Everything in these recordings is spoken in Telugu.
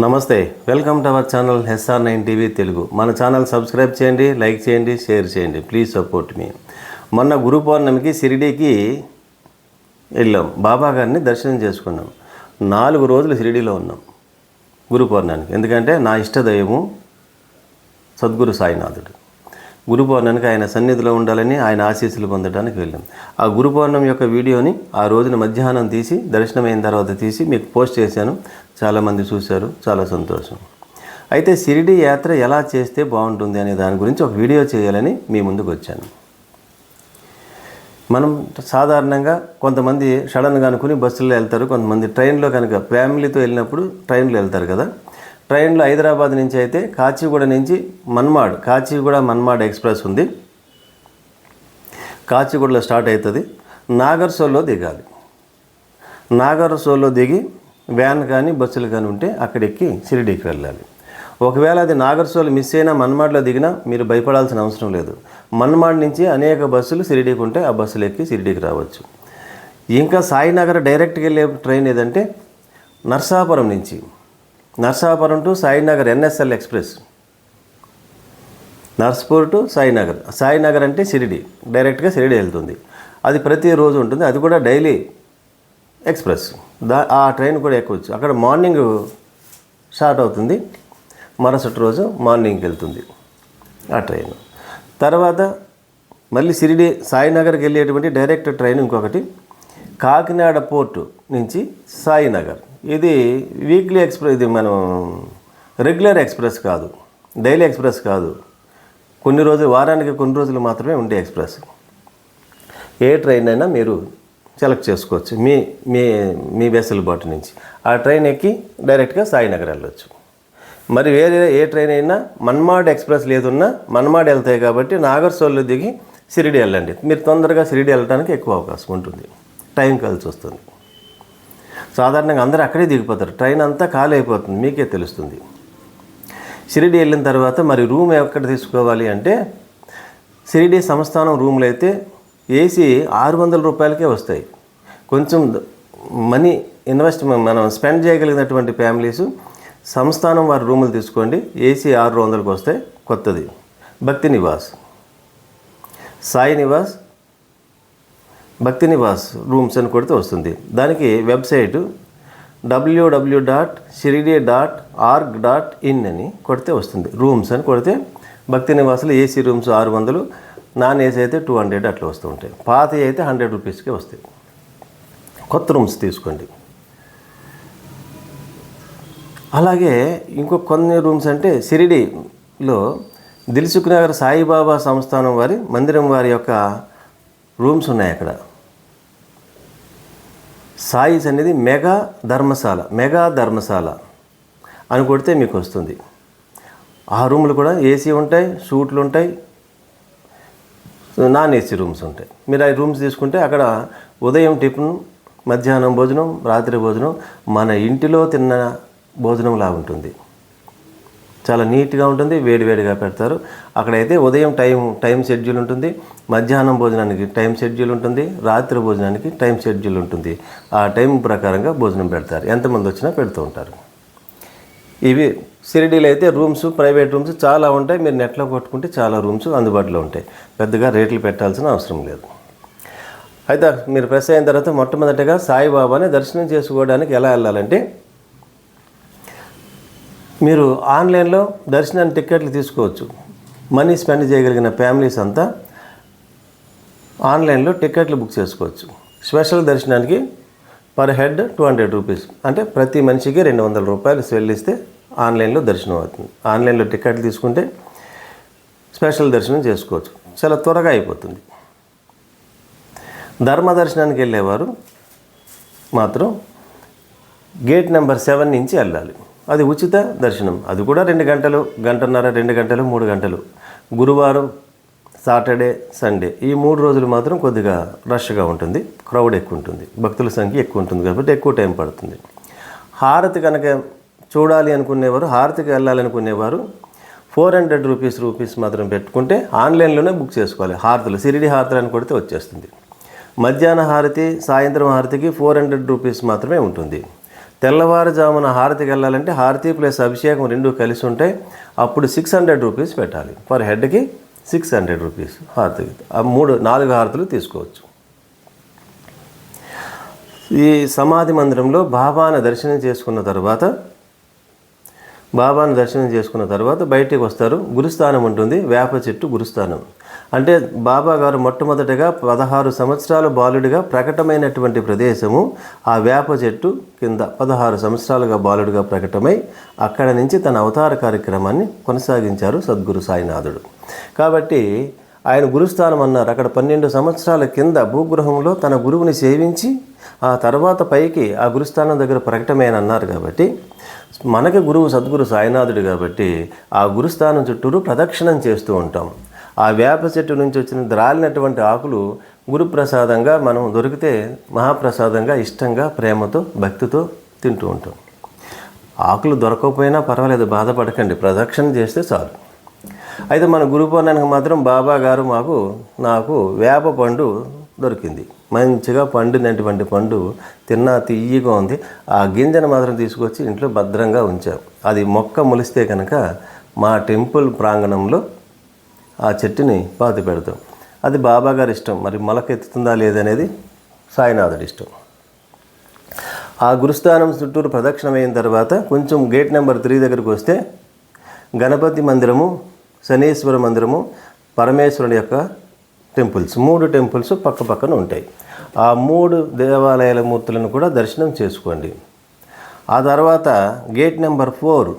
నమస్తే welcome to our channel S R nine TV Telugu. మన ఛానల్ సబ్స్క్రైబ్ చేయండి లైక్ చేయండి షేర్ చేయండి. ప్లీజ్ సపోర్ట్ మీ. మొన్న గురు పౌర్ణమికి షిరిడీకి వెళ్ళాం. బాబా గారిని దర్శనం చేసుకున్నాం. నాలుగు రోజులు షిరిడీలో ఉన్నాం గురు పౌర్ణానికి. ఎందుకంటే నా ఇష్టదైవము సద్గురు సాయినాథుడు. గురు పౌర్ణానికి ఆయన సన్నిధిలో ఉండాలని ఆయన ఆశీస్సులు పొందడానికి వెళ్ళాం. ఆ గురు పౌర్ణమి యొక్క వీడియోని ఆ రోజున మధ్యాహ్నం తీసి దర్శనమైన తర్వాత తీసి మీకు పోస్ట్ చేశాను. చాలామంది చూశారు చాలా సంతోషం. అయితే షిరిడి యాత్ర ఎలా చేస్తే బాగుంటుంది అనే దాని గురించి ఒక వీడియో చేయాలని మీ ముందుకు వచ్చాను. మనం సాధారణంగా కొంతమంది సడన్గా అనుకుని బస్సులో వెళ్తారు కొంతమంది ట్రైన్లో కనుక ఫ్యామిలీతో వెళ్ళినప్పుడు ట్రైన్లో వెళ్తారు కదా. ట్రైన్లో హైదరాబాద్ నుంచి అయితే కాచిగూడ నుంచి మన్మాడ్ కాచిగూడ మన్మాడ్ ఎక్స్ప్రెస్ ఉంది. కాచిగూడలో స్టార్ట్ అవుతుంది. నాగర్సోల్లో దిగాలి. నాగర్సోల్లో దిగి వ్యాన్ కానీ బస్సులు కానీ ఉంటే అక్కడెక్కి షిరిడీకి వెళ్ళాలి. ఒకవేళ అది నాగర్సోల్ మిస్ అయినా మన్మాడ్లో దిగినా మీరు భయపడాల్సిన అవసరం లేదు. మన్మాడ్ నుంచి అనేక బస్సులు షిరిడీకి ఉంటే ఆ బస్సులు ఎక్కి షిరిడీకి రావచ్చు. ఇంకా సాయినగర్ డైరెక్ట్గా వెళ్ళే ట్రైన్ ఏదంటే నర్సాపురం నుంచి. Narsapuram to Sainagar N S L express. Narspur to Sainagar. Sainagar అంటే షిరిడి. డైరెక్ట్గా షిరిడి వెళ్తుంది. అది ప్రతిరోజు ఉంటుంది. అది కూడా డైలీ ఎక్స్ప్రెస్. దా ఆ ట్రైన్ కూడా ఎక్కవచ్చు అక్కడ మార్నింగ్ స్టార్ట్ అవుతుంది. మరుసటి రోజు మార్నింగ్కి వెళ్తుంది ఆ ట్రైన్. తర్వాత మళ్ళీ షిరిడి సాయినగర్కి వెళ్ళేటువంటి డైరెక్ట్ ట్రైన్ ఇంకొకటి కాకినాడ పోర్టు నుంచి సాయినగర్. ఇది వీక్లీ ఎక్స్ప్రెస్ ఇది మనం రెగ్యులర్ ఎక్స్ప్రెస్ కాదు డైలీ ఎక్స్ప్రెస్ కాదు. కొన్ని రోజులు వారానికి కొన్ని రోజులు మాత్రమే ఉండే ఎక్స్ప్రెస్. ఏ ట్రైన్ అయినా మీరు సెలెక్ట్ చేసుకోవచ్చు. మీ మీ మీ వెసులుబాటు నుంచి. ఆ ట్రైన్ ఎక్కి డైరెక్ట్గా సాయినగర్ వెళ్ళొచ్చు. మరి వేరే ఏ ట్రైన్ అయినా మన్మాడ్ ఎక్స్ప్రెస్ లేదున్నా మన్మాడ్ వెళ్తాయి కాబట్టి నాగర్సోల్లో దిగి షిరిడి వెళ్ళండి. మీరు తొందరగా షిరిడి వెళ్ళడానికి ఎక్కువ అవకాశం ఉంటుంది. టైం కలిసి వస్తుంది. సాధారణంగా అందరూ అక్కడే దిగిపోతారు. ట్రైన్ అంతా ఖాళీ అయిపోతుంది. మీకే తెలుస్తుంది. షిరిడి వెళ్ళిన తర్వాత మరి రూమ్ ఎక్కడ తీసుకోవాలి అంటే షిరిడి సంస్థానం రూమ్లు అయితే ఏసీ ఆరు వందల రూపాయలకే వస్తాయి. కొంచెం మనీ ఇన్వెస్ట్ మనం స్పెండ్ చేయగలిగినటువంటి ఫ్యామిలీస్ సంస్థానం వారి రూములు తీసుకోండి ఏసీ ఆరు వందలకు వస్తాయి కొత్తది. భక్తి నివాస్. సాయి నివాస్ భక్తి నివాస్ రూమ్స్ అని కొడితే వస్తుంది. దానికి website W W dot Shirdi dot org dot in అని కొడితే వస్తుంది. రూమ్స్ అని కొడితే భక్తి నివాసులు ఏసీ రూమ్స్ ఆరు వందలు నాన్ ఏసీ అయితే టూ హండ్రెడ్ అట్లా వస్తూ ఉంటాయి. పాత అయితే హండ్రెడ్ రూపీస్కే వస్తాయి. కొత్త రూమ్స్ తీసుకోండి. అలాగే ఇంకో కొన్ని రూమ్స్ అంటే సిరిడిలో దిల్సుఖ్ నగర్ సాయిబాబా సంస్థానం వారి మందిరం వారి యొక్క రూమ్స్ ఉన్నాయి అక్కడ. సాయిస్ అనేది మెగా ధర్మశాల మెగా ధర్మశాల అని కొడితే మీకు వస్తుంది. ఆ రూములు కూడా ఏసీ ఉంటాయి సూట్లు ఉంటాయి నాన్ ఏసీ రూమ్స్ ఉంటాయి. మీరు ఆ రూమ్స్ తీసుకుంటే అక్కడ ఉదయం టిఫిన్ మధ్యాహ్నం భోజనం రాత్రి భోజనం మన ఇంటిలో తిన్న భోజనంలా ఉంటుంది. చాలా నీట్గా ఉంటుంది వేడివేడిగా పెడతారు. అక్కడైతే ఉదయం టైం టైం షెడ్యూల్ ఉంటుంది. మధ్యాహ్నం భోజనానికి టైం షెడ్యూల్ ఉంటుంది. రాత్రి భోజనానికి టైం షెడ్యూల్ ఉంటుంది. ఆ టైం ప్రకారంగా భోజనం పెడతారు. ఎంతమంది వచ్చినా పెడుతూ ఉంటారు. ఇవి షిరిడీలో అయితే రూమ్స్ ప్రైవేట్ రూమ్స్ చాలా ఉంటాయి. మీరు నెట్లో కొట్టుకుంటే చాలా రూమ్స్ అందుబాటులో ఉంటాయి. పెద్దగా రేట్లు పెట్టాల్సిన అవసరం లేదు. అయితే మీరు ప్రెస్ అయిన తర్వాత మొట్టమొదటిగా సాయిబాబాని దర్శనం చేసుకోవడానికి ఎలా వెళ్ళాలంటే మీరు ఆన్లైన్లో దర్శనానికి టిక్కెట్లు తీసుకోవచ్చు. మనీ స్పెండ్ చేయగలిగిన ఫ్యామిలీస్ అంతా ఆన్లైన్లో టిక్కెట్లు బుక్ చేసుకోవచ్చు. స్పెషల్ దర్శనానికి per head two hundred rupees. అంటే ప్రతి మనిషికి రెండు వందల రూపాయలు చెల్లిస్తే ఆన్లైన్లో దర్శనం అవుతుంది. ఆన్లైన్లో టికెట్లు తీసుకుంటే స్పెషల్ దర్శనం చేసుకోవచ్చు. చాలా త్వరగా అయిపోతుంది. ధర్మ దర్శనానికి వెళ్ళేవారు మాత్రం గేట్ నెంబర్ సెవెన్ నుంచి వెళ్ళాలి. అది ఉచిత దర్శనం. అది కూడా రెండు గంటలు గంటన్నర రెండు గంటలు మూడు గంటలు. గురువారం సాటర్డే సండే. ఈ మూడు రోజులు మాత్రం కొద్దిగా రష్గా ఉంటుంది. క్రౌడ్ ఎక్కువ ఉంటుంది. భక్తుల సంఖ్య ఎక్కువ ఉంటుంది కాబట్టి ఎక్కువ టైం పడుతుంది. హారతి కనుక చూడాలి అనుకునేవారు హారతికి వెళ్ళాలనుకునేవారు ఫోర్ హండ్రెడ్ రూపీస్ రూపీస్ మాత్రం పెట్టుకుంటే ఆన్లైన్లోనే బుక్ చేసుకోవాలి. హారతులు సిరిడి హారతులు అని కొడితే వచ్చేస్తుంది. మధ్యాహ్న హారతి సాయంత్రం హారతికి ఫోర్ హండ్రెడ్ రూపీస్ మాత్రమే ఉంటుంది. తెల్లవారుజామున హారతికి వెళ్ళాలంటే హారతి ప్లస్ అభిషేకం రెండు కలిసి ఉంటాయి అప్పుడు సిక్స్ హండ్రెడ్ రూపీస్ పెట్టాలి. పర్ హెడ్కి సిక్స్ హండ్రెడ్ రూపీస్ హారతికి ఆ మూడు నాలుగు హారతులు తీసుకోవచ్చు. ఈ సమాధి మందిరంలో బాబాను దర్శనం చేసుకున్న తర్వాత బాబాను దర్శనం చేసుకున్న తర్వాత బయటికి వస్తారు. గురుస్థానం ఉంటుంది. వేప చెట్టు గురుస్థానం. అంటే బాబా గారు మొట్టమొదటిగా పదహారు సంవత్సరాల బాలుడిగా ప్రకటమైనటువంటి ప్రదేశము. ఆ వేప చెట్టు కింద పదహారు సంవత్సరాలుగా బాలుడిగా ప్రకటమై అక్కడ నుంచి తన అవతార కార్యక్రమాన్ని కొనసాగించారు సద్గురు సాయినాథుడు. కాబట్టి ఆయన గురుస్థానం అన్నారు. అక్కడ పన్నెండు సంవత్సరాల కింద భూగృహంలో తన గురువుని సేవించి ఆ తర్వాత పైకి ఆ గురుస్థానం దగ్గర ప్రకటమైన అన్నారు కాబట్టి మనకి గురువు సద్గురు సాయినాథుడు కాబట్టి ఆ గురుస్థానం చుట్టూరు ప్రదక్షిణం చేస్తూ ఉంటాం. ఆ వేప చెట్టు నుంచి వచ్చిన ద్రాలినటువంటి ఆకులు గురుప్రసాదంగా మనం దొరికితే మహాప్రసాదంగా ఇష్టంగా ప్రేమతో భక్తితో తింటూ ఉంటాం. ఆకులు దొరకకపోయినా పర్వాలేదు బాధపడకండి ప్రదక్షిణ చేస్తే చాలు. అయితే మన గురు మాత్రం బాబా గారు మాకు నాకు వేప పండు దొరికింది. మంచిగా పండినటువంటి పండు తిన్నా తీయగా ఉంది. ఆ గింజను మాత్రం తీసుకొచ్చి ఇంట్లో భద్రంగా ఉంచాం. అది మొక్క మొలిస్తే కనుక మా టెంపుల్ ప్రాంగణంలో ఆ చెట్టుని పాతి పెడతాం. అది బాబా గారి ఇష్టం. మరి మొలకెత్తుతుందా లేదనేది సాయినాథుడి ఇష్టం. ఆ గురుస్థానం చుట్టూరు ప్రదక్షిణమైన తర్వాత కొంచెం గేట్ నెంబర్ త్రీ దగ్గరికి వస్తే గణపతి మందిరము శనీశ్వర మందిరము పరమేశ్వరుని యొక్క టెంపుల్స్. మూడు టెంపుల్స్ పక్క పక్కన ఉంటాయి. ఆ మూడు దేవాలయాల మూర్తులను కూడా దర్శనం చేసుకోండి. ఆ తర్వాత గేట్ నెంబర్ ఫోర్.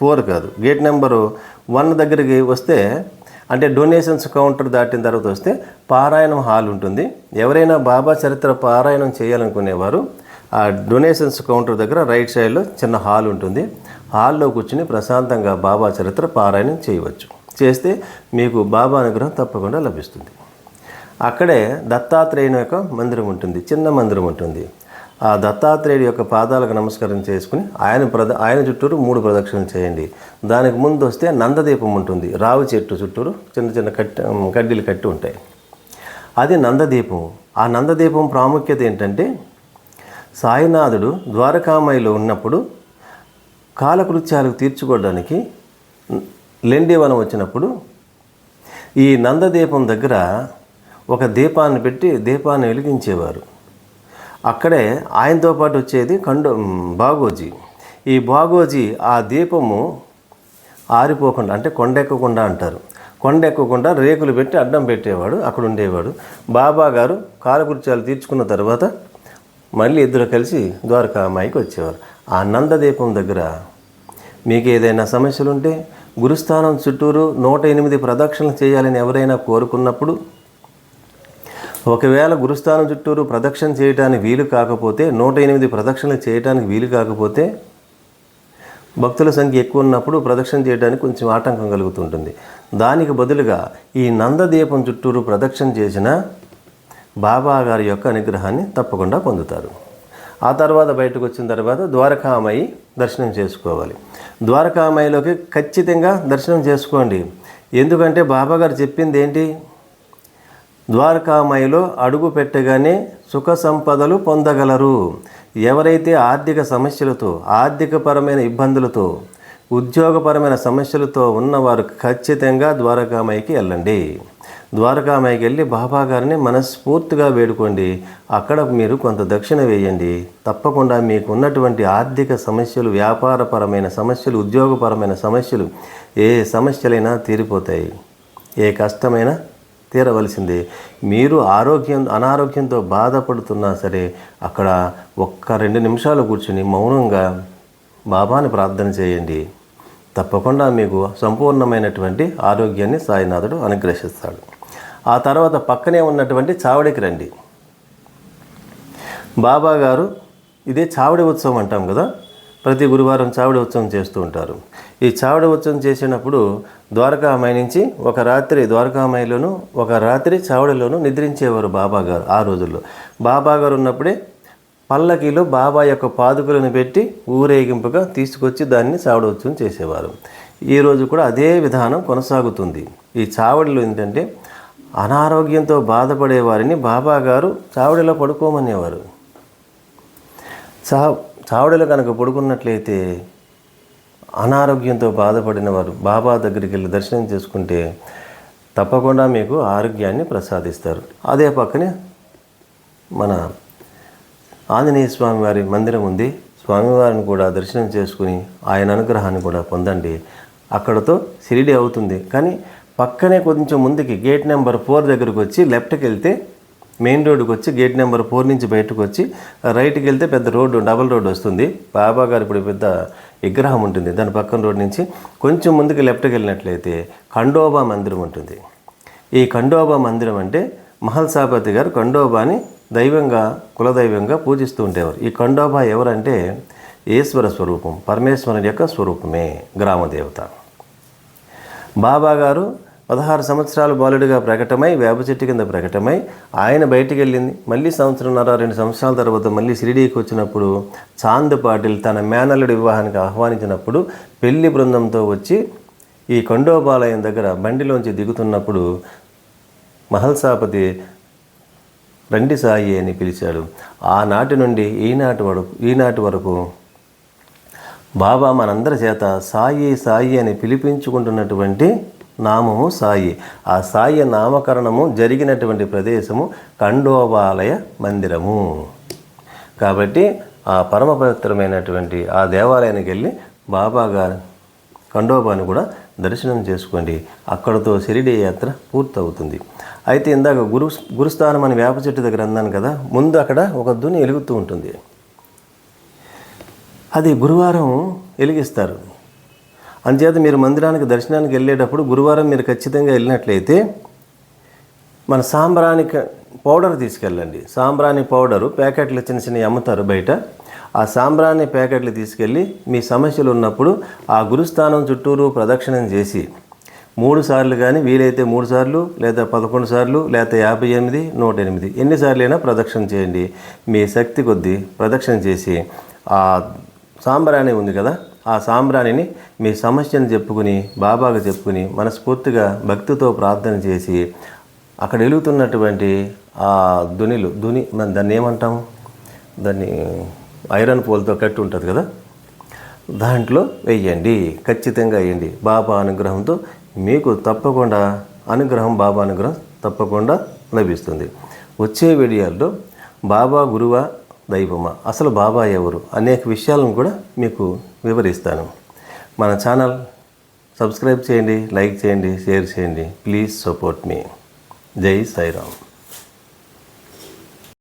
ఫోర్ కాదు. గేట్ నెంబరు వన్ దగ్గరికి వస్తే అంటే డొనేషన్స్ కౌంటర్ దాటిన తర్వాత వస్తే పారాయణం హాల్ ఉంటుంది. ఎవరైనా బాబా చరిత్ర పారాయణం చేయాలనుకునేవారు ఆ డొనేషన్స్ కౌంటర్ దగ్గర రైట్ సైడ్లో చిన్న హాల్ ఉంటుంది. హాల్లో కూర్చుని ప్రశాంతంగా బాబా చరిత్ర పారాయణం చేయవచ్చు. చేస్తే మీకు బాబా అనుగ్రహం తప్పకుండా లభిస్తుంది. అక్కడే దత్తాత్రేయుని యొక్క మందిరం ఉంటుంది చిన్న మందిరం ఉంటుంది. ఆ దత్తాత్రేయుడి యొక్క పాదాలకు నమస్కారం చేసుకుని ఆయన ప్రద ఆయన చుట్టూరు మూడు ప్రదక్షిణలు చేయండి. దానికి ముందు వస్తే నందదీపం ఉంటుంది రావి చెట్టు చుట్టూరు చిన్న చిన్న కట్టి కడ్డీలు కట్టి ఉంటాయి. అది నందదీపం. ఆ నందదీపం ప్రాముఖ్యత ఏంటంటే సాయినాథుడు ద్వారకామాయిలో ఉన్నప్పుడు కాలకృత్యాలకు తీర్చుకోవడానికి లెండివనం వచ్చినప్పుడు ఈ నందదీపం దగ్గర ఒక దీపాన్ని పెట్టి దీపాన్ని వెలిగించేవారు. అక్కడే ఆయనతో పాటు వచ్చేది కండు బాగోజీ. ఈ బాగోజీ ఆ దీపము ఆరిపోకుండా అంటే కొండెక్కకుండా అంటారు. కొండెక్కకుండా రేకులు పెట్టి అడ్డం పెట్టేవాడు అక్కడ ఉండేవాడు. బాబా గారు కాలకృత్యాలు తీర్చుకున్న తర్వాత మళ్ళీ ఇద్దరు కలిసి ద్వారకామాయికి వచ్చేవారు. ఆ నందదీపం దగ్గర మీకు ఏదైనా సమస్యలుంటే గురుస్థానం చుట్టూరు నూట ఎనిమిది ప్రదక్షిణలు చేయాలని ఎవరైనా కోరుకున్నప్పుడు ఒకవేళ గురుస్థానం చుట్టూరు ప్రదక్షిణ చేయడానికి వీలు కాకపోతే నూట ఎనిమిది ప్రదక్షిణలు చేయడానికి వీలు కాకపోతే భక్తుల సంఖ్య ఎక్కువ ఉన్నప్పుడు ప్రదక్షిణ చేయడానికి కొంచెం ఆటంకం కలుగుతుంటుంది. దానికి బదులుగా ఈ నందదీపం చుట్టూరు ప్రదక్షిణ చేసిన బాబా గారి యొక్క అనుగ్రహాన్ని తప్పకుండా పొందుతారు. ఆ తర్వాత బయటకు వచ్చిన తర్వాత ద్వారకామయ్యి దర్శనం చేసుకోవాలి. ద్వారకామాయిలోకి ఖచ్చితంగా దర్శనం చేసుకోండి. ఎందుకంటే బాబాగారు చెప్పింది ఏంటి ద్వారకామాయిలో అడుగు పెట్టగానే సుఖ సంపదలు పొందగలరు. ఎవరైతే ఆర్థిక సమస్యలతో ఆర్థికపరమైన ఇబ్బందులతో ఉద్యోగపరమైన సమస్యలతో ఉన్నవారు ఖచ్చితంగా ద్వారకామాయికి వెళ్ళండి. ద్వారకామాయికి వెళ్ళి బాబా గారిని మనస్ఫూర్తిగా వేడుకోండి. అక్కడ మీరు కొంత దక్షిణ వేయండి. తప్పకుండా మీకు ఉన్నటువంటి ఆర్థిక సమస్యలు వ్యాపారపరమైన సమస్యలు ఉద్యోగపరమైన సమస్యలు ఏ సమస్యలైనా తీరిపోతాయి. ఏ కష్టమైనా తీరవలసిందే. మీరు ఆరోగ్యం అనారోగ్యంతో బాధపడుతున్నా సరే అక్కడ ఒక్క రెండు నిమిషాలు కూర్చుని మౌనంగా బాబాని ప్రార్థన చేయండి. తప్పకుండా మీకు సంపూర్ణమైనటువంటి ఆరోగ్యాన్ని సాయినాథుడు అనుగ్రహిస్తాడు. ఆ తర్వాత పక్కనే ఉన్నటువంటి చావడికి రండి. బాబా గారు ఇదే చావడి ఉత్సవం అంటాం కదా? ప్రతి గురువారం చావడి ఉత్సవం చేస్తూ ఉంటారు. ఈ చావడి ఉత్సవం చేసినప్పుడు ద్వారకామాయి నుంచి ఒక రాత్రి ద్వారకామాయిలోను ఒక రాత్రి చావడిలోను నిద్రించేవారు బాబా గారు ఆ రోజుల్లో. బాబా గారు ఉన్నప్పుడే పల్లకిలో బాబా యొక్క పాదుకలను పెట్టి ఊరేగింపుగా తీసుకొచ్చి దాన్ని చావడి ఉత్సవం చేసేవారు. ఈరోజు కూడా అదే విధానం కొనసాగుతుంది. ఈ చావడిలో ఏంటంటే అనారోగ్యంతో బాధపడే వారిని బాబా గారు చావడిలో పడుకోమనేవారు. చా చావడిలో కనుక పడుకున్నట్లయితే అనారోగ్యంతో బాధపడిన వారు బాబా దగ్గరికి వెళ్ళి దర్శనం చేసుకుంటే తప్పకుండా మీకు ఆరోగ్యాన్ని ప్రసాదిస్తారు. అదే పక్కనే మన ఆంజనేయ స్వామి వారి మందిరం ఉంది. స్వామివారిని కూడా దర్శనం చేసుకుని ఆయన అనుగ్రహాన్ని కూడా పొందండి. అక్కడతో షిరిడి అవుతుంది. కానీ పక్కనే కొంచెం ముందుకి గేట్ నెంబర్ ఫోర్ దగ్గరకు వచ్చి లెఫ్ట్కి వెళ్తే మెయిన్ రోడ్డుకి వచ్చి గేట్ నెంబర్ ఫోర్ నుంచి బయటకు వచ్చి రైట్కి వెళ్తే పెద్ద రోడ్డు డబల్ రోడ్డు వస్తుంది. బాబా గారు ఇప్పుడు పెద్ద విగ్రహం ఉంటుంది. దాని పక్కన రోడ్ నుంచి కొంచెం ముందుకు లెఫ్ట్కి వెళ్ళినట్లయితే ఖండోబా మందిరం ఉంటుంది. ఈ ఖండోబా మందిరం అంటే మహల్సాపతి గారు ఖండోబాని దైవంగా కులదైవంగా పూజిస్తూ ఉండేవారు. ఈ ఖండోబా ఎవరంటే ఈశ్వర స్వరూపం పరమేశ్వరుని యొక్క స్వరూపమే గ్రామదేవత. బాబా గారు పదహారు సంవత్సరాలు బాలుడిగా ప్రకటమై వేప చెట్టు కింద ప్రకటమై ఆయన బయటికి వెళ్ళింది మళ్ళీ సంవత్సరంన్నర రెండు సంవత్సరాల తర్వాత మళ్ళీ షిరిడీకి వచ్చినప్పుడు చాంద్ పాటిల్ తన మేనల్లుడి వివాహానికి ఆహ్వానించినప్పుడు పెళ్ళి బృందంతో వచ్చి ఈ కొండోబాలయం దగ్గర బండిలోంచి దిగుతున్నప్పుడు మహల్సాపతి రండి సాయి అని పిలిచాడు. ఆనాటి నుండి ఈనాటి వరకు ఈనాటి వరకు బాబా మనందరి చేత సాయి సాయి అని పిలిపించుకుంటున్నటువంటి నామము సాయి. ఆ సాయి నామకరణము జరిగినటువంటి ప్రదేశము ఖండోబాలయ మందిరము. కాబట్టి ఆ పరమ పవిత్రమైనటువంటి ఆ దేవాలయానికి వెళ్ళి బాబా గారు ఖండోబాని కూడా దర్శనం చేసుకోండి. అక్కడతో షిరిడి యాత్ర పూర్తవుతుంది. అయితే ఇందాక గురు గురుస్థానం అని వేప చెట్టు దగ్గర అన్నాను కదా ముందు అక్కడ ఒక దుని వెలుగుతూ ఉంటుంది. అది గురువారం వెలిగిస్తారు. అందుచేత మీరు మందిరానికి దర్శనానికి వెళ్ళేటప్పుడు గురువారం మీరు ఖచ్చితంగా వెళ్ళినట్లయితే మన సాంబ్రాణి క- పౌడర్ తీసుకెళ్ళండి. సాంబ్రాణి పౌడరు ప్యాకెట్లు చిన్న చిన్నవి అమ్ముతారు బయట. ఆ సాంబ్రాణి ప్యాకెట్లు తీసుకెళ్ళి మీ సమస్యలు ఉన్నప్పుడు ఆ గురుస్థానం చుట్టూరు ప్రదక్షిణం చేసి మూడు సార్లు కానీ వీలైతే మూడు సార్లు లేదా పదకొండు సార్లు లేదా యాభై ఎనిమిది నూట ఎనిమిది ఎన్నిసార్లు అయినా ప్రదక్షిణ చేయండి. మీ శక్తి కొద్దీ ప్రదక్షిణ చేసి ఆ సాంబ్రాణి ఉంది కదా ఆ సాంబ్రాణిని మీ సమస్యను చెప్పుకుని బాబాగా చెప్పుకుని మనస్ఫూర్తిగా భక్తితో ప్రార్థన చేసి అక్కడ వెలుగుతున్నటువంటి ఆ దునిలు దుని మనం దాన్ని ఏమంటాం? దాన్ని ఐరన్ పోల్తో కట్టి ఉంటుంది కదా? దాంట్లో వేయండి ఖచ్చితంగా వేయండి. బాబా అనుగ్రహంతో మీకు తప్పకుండా అనుగ్రహం బాబా అనుగ్రహం తప్పకుండా లభిస్తుంది. వచ్చే వీడియోల్లో బాబా గురువా దైవమా? అసలు బాబా ఎవరు? అనేక విషయాలను కూడా మీకు వివరిస్తాను. మన ఛానల్ సబ్స్క్రైబ్ చేయండి లైక్ చేయండి షేర్ చేయండి. ప్లీజ్ సపోర్ట్ మీ. జై సాయిరామ్.